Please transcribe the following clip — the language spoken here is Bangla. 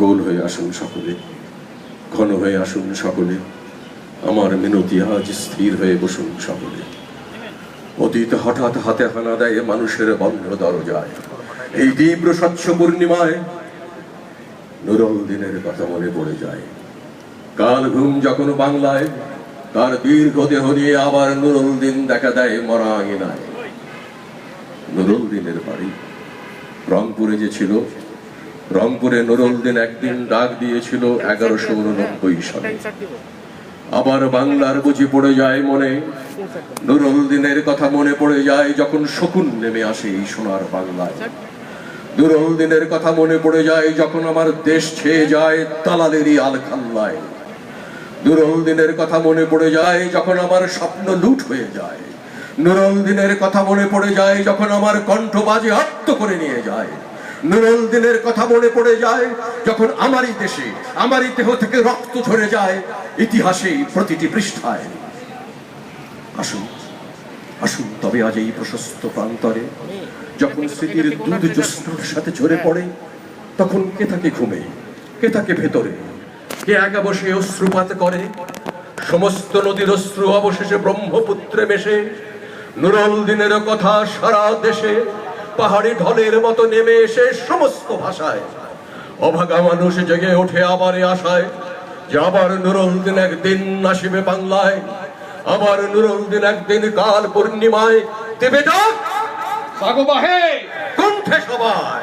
গোল হয়ে আসুন সকলে, ঘন হয়ে আসুন সকলে, আমার মিনতি আজ স্থির হয়ে বসুন সকলে। অতীত হঠাৎ হাতে হানা দেয় মানুষের বন্ধ দরজায়। এই তীব্র স্বচ্ছ পূর্ণিমায় নুরল দিনের কথা মনে পড়ে যায়। কাল ঘুম যখন বাংলায়, তার দীর্ঘ দেহ নিয়ে আবার নুরুল দিন দেখা দেয় মরা আঙিনায় নুরুল দিনের বাড়ি রংপুরে যে ছিল রংপুরে নুরুল দিন একদিন ডাক দিয়েছিল এগারোশো উননব্বই সালে। আবার বাংলার বুঝি পড়ে যায় মনে, নুরুল দিনের কথা মনে পড়ে যায় যখন শকুন নেমে আসে এই সোনার বাংলায়। নুরুল দিনের কথা মনে পড়ে যায় যখন আমার দেশ ছেয়ে যায় তালালেরই আলখাল্লায়। নুরুল দিনের কথা মনে পড়ে যায় যখন আমার স্বপ্ন লুট হয়ে যায়। নুরুল দিনের কথা মনে পড়ে যায় যখন আমার কণ্ঠ বাজে আত্ম করে নিয়ে যায়। নুরুল দিনের কথা মনে পড়ে যায়, যখন আমারই দেশে, আমারই দেহ থেকে রক্ত ঝরে যায়, ইতিহাসে প্রতিটি পৃষ্ঠায়। আসুন আসুন, তবে আজ এই প্রশস্ত প্রান্তরে, যখন স্মৃতির দুধ জ্যোৎস্নার সাথে ঝরে পড়ে, তখন কে থাকে ঘুমে, কে থাকে ভেতরে, কে একা বসে অশ্রুপাত করে? সমস্ত নদীর অশ্রু অবশেষে ব্রহ্মপুত্রে মেশে, নুরল দিনের কথা সারা দেশে পাহাড়ি ঢলের মতো নেমে এসে সমস্ত ভাষায় অভাগা মানুষ জেগে ওঠে আবার আশায় যে আবার নুরল দিন একদিন আসিবে বাংলায় আবার নুরল দিন একদিন কাল পূর্ণিমায় দেবে ডাক। সাগবাহে। কণ্ঠে সবাই।